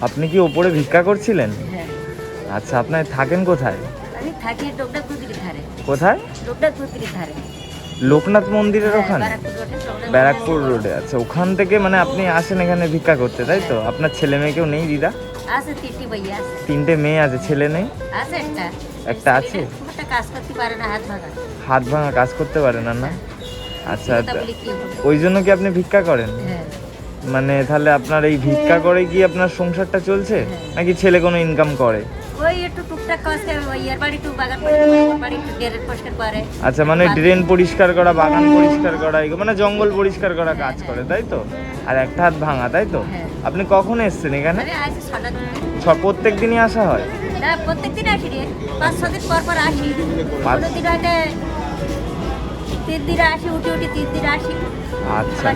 আপনি কি ওপরে ভিক্ষা করছিলেন? হ্যাঁ। আচ্ছা আপনার থাকেন কোথায়? আমি থাকি ধারে। কোথায়? ধারে। লোকনাথ মন্দিরের হ্যাঁ, ওখানে? ব্যারাকপুর রোডে আচ্ছা ওখান থেকে মানে আপনি আসেন এখানে ভিক্ষা করতে তাই তো? আপনার ছেলে মেয়ে কেউ নেই দিদা? তিনটি মেয়ে আছে ছেলে নেই? আছে একটা। একটা আছে? একটা কাজ করতে পারে না হাত ভাঙা। হাত ভাঙা কাজ করতে পারে না না? আচ্ছা। হবে? ওই জন্য কি আপনি ভিক্ষা করেন? হ্যাঁ। মানে তাহলে আপনার এই ভিক্ষা করে কি আপনার সংসারটা চলছে? হ্যাঁ। নাকি ছেলে কোনো ইনকাম করে? ওই একটু টুকটাক কাজ করে ওই ইয়ার বাড়ি টু বাগান বাড়ি একটু পরিষ্কার করে। আচ্ছা মানে ড্রেন পরিষ্কার করা বাগান পরিষ্কার করা এগুলো মানে জঙ্গল পরিষ্কার করা কাজ করে তাই তো? আর একটা হাত ভাঙা তাই তো? হ্যাঁ। আপনি কখন এসছেন এখানে? ছ- প্রত্যেক দিনই আসা হয়? না প্রত্যেক দিন আসি রে। পাঁচ ছ দিন পর পর আসি। কোনো দিন হয়তো তিন দিন আসি উঠে উঠে তিন দিন আসি। আচ্ছা।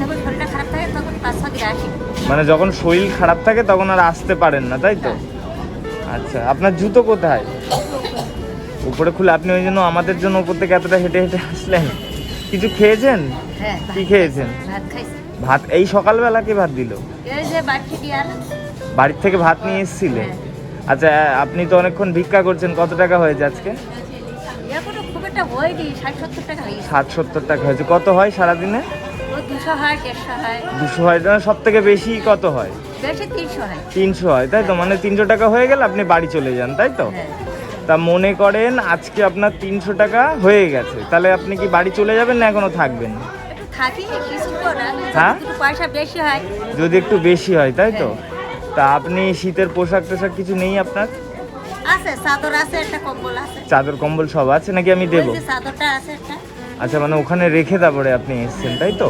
যখন শরীরটা খারাপ থাকে তখন পাঁচ ছ আসি মানে যখন শরীর খারাপ থাকে তখন আর আসতে পারেন না তাই তো? আচ্ছা আপনার জুতো কোথায়? উপরে খুলে আপনি ওই জন্য আমাদের জন্য উপর থেকে এতটা হেঁটে হেঁটে আসলেন। কিছু খেয়েছেন? হ্যাঁ কি খেয়েছেন? ভাত এই সকালবেলা কি ভাত দিল? বাড়ির থেকে ভাত নিয়ে এসেছিলেন আচ্ছা আপনি তো অনেকক্ষণ ভিক্ষা করছেন কত টাকা হয়েছে আজকে? ষাট সত্তর টাকা হয়েছে। কত হয় সারাদিনে? দুশো হয় দেড়শো হয়। দুশো হয় সব থেকে বেশি কত হয়? বেশি তিনশো হয়। তিনশো হয় তাই তো? মানে তিনশো টাকা হয়ে গেলে আপনি বাড়ি চলে যান তাই তো? হ্যাঁ। তা মনে করেন আজকে আপনার তিনশো টাকা হয়ে গেছে তাহলে আপনি কি বাড়ি চলে যাবেন না এখনও থাকবেন? হ্যাঁ? হয়। যদি একটু বেশি হয় তাই তো? তা আপনি শীতের পোশাক টোশাক কিছু নেই আপনার? আছে চাদর কম্বল সব আছে নাকি আমি দেবো? আচ্ছা মানে ওখানে রেখে তারপরে আপনি এসছেন তাই তো?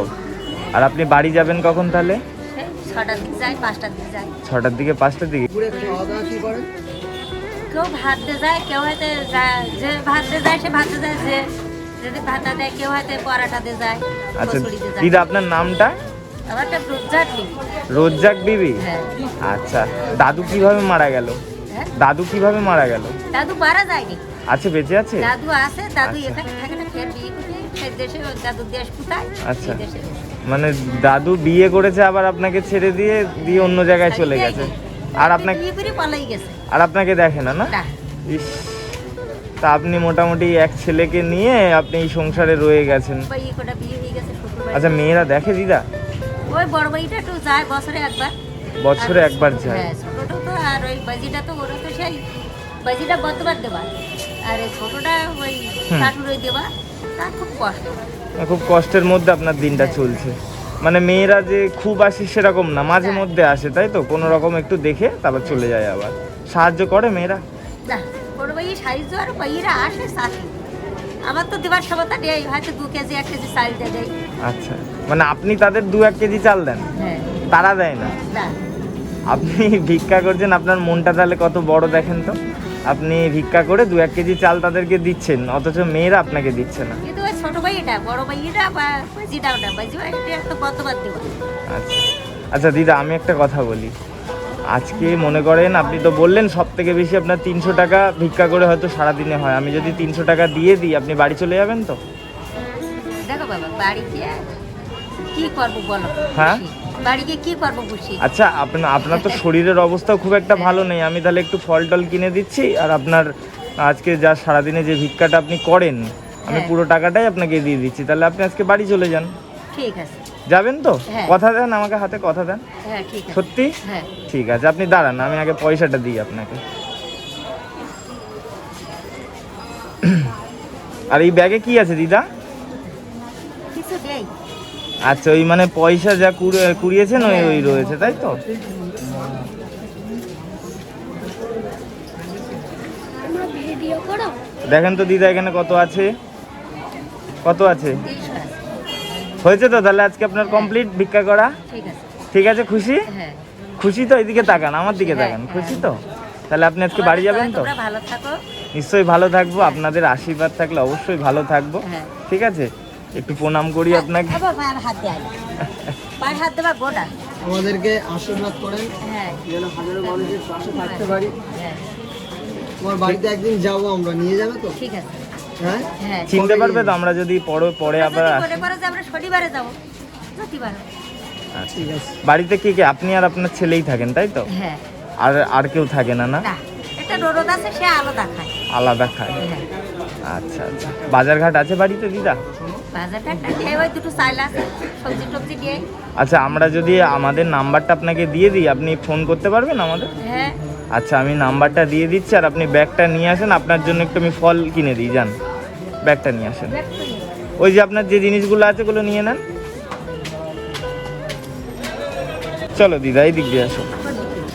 আর আপনি বাড়ি যাবেন কখন তাহলে? ছটার দিক যায় পাঁচটার দিক যায় ছটার দিকে পাঁচটার দিকে? কেউ ভাত যায় কেউ হয়তো যে ভাত দিয়ে যায় সে ভাত যায় যে যদি ভাতা দেয় কেউ হয়তো যায় আচ্ছা দিদা আপনার নামটা? রোজ্জাক বিবি। হ্যাঁ। আচ্ছা দাদু কীভাবে মারা গেল? হ্যাঁ? দাদু কীভাবে মারা গেল? দাদু মারা যায়নি। আছে বেঁচে আছে? দাদু আছে দাদু আচ্ছা। এখানে থাকে না ফের বিয়ে করে দেশে দাদু দেশ কোথায়? আচ্ছা। দেশে। মানে দাদু বিয়ে করেছে আবার আপনাকে ছেড়ে দিয়ে দিয়ে অন্য জায়গায় চলে গেছে। আর আপনাকে আর আপনাকে দেখে না না? ইস। তা আপনি মোটামুটি এক ছেলেকে নিয়ে আপনি এই সংসারে রয়ে গেছেন। আচ্ছা মেয়েরা দেখে দিদা? ওই বড় বাড়িটা একটু যায় বছরে একবার। বছরে একবার যায়। হ্যাঁ ছোটটা তো আর ওই বাজিটা তো ওরা তো সেই বাজিটা দেবা আর ছোটটা ওই। দেবা খুব কষ্টের মধ্যে আপনার দিনটা হ্যাঁ। চলছে। মানে মেয়েরা যে খুব আসে সেরকম না মাঝে মধ্যে আসে তাই তো? কোনো রকম একটু দেখে তারপর চলে যায় আবার। সাহায্য করে মেয়েরা? না বড় বাড়ি সাইজ আর বাইরা আসে সাথে। আমার তো দেবার ক্ষমতা নেই হয়তো দু কেজি এক কেজি চাল দেয়। আচ্ছা মানে আপনি তাদের দু এক কেজি চাল দেন? হ্যাঁ। তারা দেয় না। আপনি ভিক্ষা করছেন আপনার মনটা তাহলে কত বড় দেখেন তো? আপনি ভিক্ষা করে দু এক কেজি চাল তাদেরকে দিচ্ছেন অথচ মেয়েরা আপনাকে দিচ্ছে না। বা দেবা। আচ্ছা। আচ্ছা দিদা আমি একটা কথা বলি। আজকে মনে করেন আপনি তো বললেন সব থেকে বেশি আপনার তিনশো টাকা ভিক্ষা করে হয়তো সারাদিনে হয়। আমি যদি তিনশো টাকা দিয়ে দিই আপনি বাড়ি চলে যাবেন তো? দেখো বাবা বাড়ি গিয়ে কি করব বলো? হ্যাঁ? কি করব আচ্ছা আপনার আপনার তো শরীরের অবস্থাও খুব একটা ভালো নেই। আমি তাহলে একটু ফল টল কিনে দিচ্ছি আর আপনার আজকে যা সারাদিনে যে ভিক্ষাটা আপনি করেন আমি হ্যাঁ। পুরো টাকাটাই আপনাকে দিয়ে দিচ্ছি। তাহলে আপনি আজকে বাড়ি চলে যান। ঠিক আছে। যাবেন তো? হ্যাঁ। কথা দেন আমাকে হাতে কথা দেন। হ্যাঁ সত্যি? হ্যাঁ। ঠিক আছে আপনি দাঁড়ান আমি আগে পয়সাটা দিই আপনাকে। আর এই ব্যাগে কি আছে দিদা? কিছু আচ্ছা ওই মানে পয়সা যা কুড়ে- কুড়িয়েছেন ওই ওই রয়েছে তাই তো? দেখেন তো দিদা এখানে কত আছে? কত আছে? হয়েছে তো তাহলে আজকে আপনার কমপ্লিট ভিক্ষা করা? ঠিক আছে। খুশি? হ্যাঁ। খুশি তো এদিকে তাকান আমার দিকে হ্যাঁ, তাকান হ্যাঁ। খুশি তো? তাহলে আপনি আজকে বাড়ি যাবেন তো? নিশ্চয়ই ভালো থাকব আপনাদের আশীর্বাদ থাকলে অবশ্যই ভালো থাকব। ঠিক আছে? একটু প্রণাম করি আপনাকে। আমাদেরকে আশীর্বাদ করেন। হ্যাঁ। যেন হাজারো মানুষের পাশে থাকতে পারি। হ্যাঁ। তোমার বাড়িতে একদিন যাব আমরা। নিয়ে যাবে তো? ঠিক আছে। হ্যাঁ? হ্যাঁ। চিনতে পারবে তো আমরা যদি পরে পরে আবার আমরা শনিবারে যাব। প্রতিবার আচ্ছা। ঠিক আছে। বাড়িতে কে কে? আপনি আর আপনার ছেলেই থাকেন তাই তো? হ্যাঁ। আর আর কেউ থাকে না না? না। একটা রোদ আছে সে আলাদা খায়। আলাদা খায়। হ্যাঁ। আচ্ছা আচ্ছা। বাজারঘাট আছে বাড়িতে দিদা? আচ্ছা আমরা যদি আমাদের নাম্বারটা আপনাকে দিয়ে দিই আপনি ফোন করতে পারবেন আমাদের? হ্যাঁ। আচ্ছা আমি নাম্বারটা দিয়ে দিচ্ছি আর আপনি ব্যাগটা নিয়ে আসেন আপনার জন্য একটু আমি ফল কিনে দিই যান। ব্যাগটা নিয়ে আসেন। ওই যে আপনার যে জিনিসগুলো আছে ওগুলো নিয়ে নেন। চলো দিদা এই দিক দিয়ে আসো।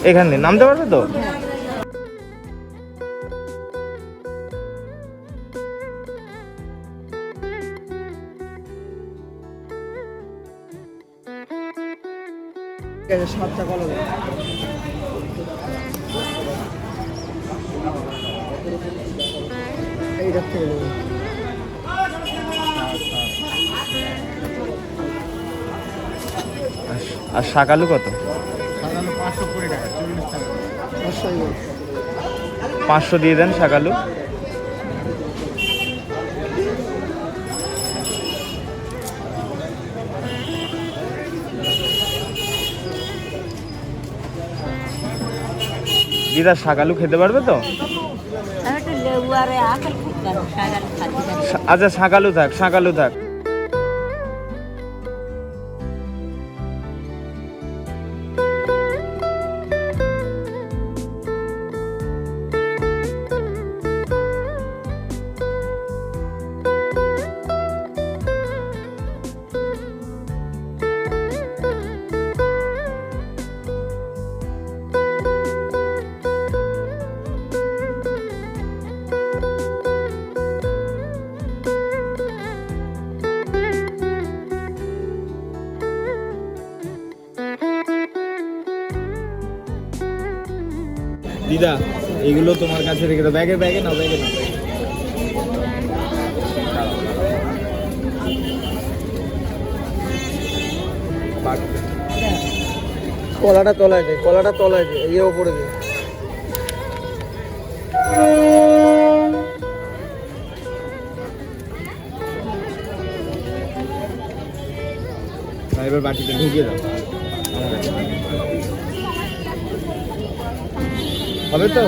এখান দিয়ে নামতে পারবে তো? সাতটা কলা দাও। এইটার থেকে নেব। আর- আর শাকালু কত? পাঁচশো দিয়ে দেন শাকালু দিদা শাকালু খেতে পারবে তো? আচ্ছা শাকালু থাক শাকালু থাক। দিদা এগুলো তোমার কাছে রেখে দাও। ব্যাগে ব্যাগে না ব্যাগে না কলাটা তলায় দে কলাটা তলায় দে ইয়ে ওপরে দে। এবার বাটিতে ঢুকিয়ে দাও। হবে তো?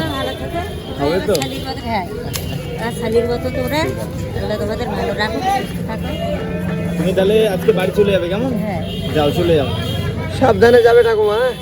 হবে তো? হ্যাঁ তুমি তাহলে আজকে বাড়ি চলে যাবে কেমন? হ্যাঁ। যাও চলে যাও। সাবধানে যাবে ঠাকুমা। হ্যাঁ।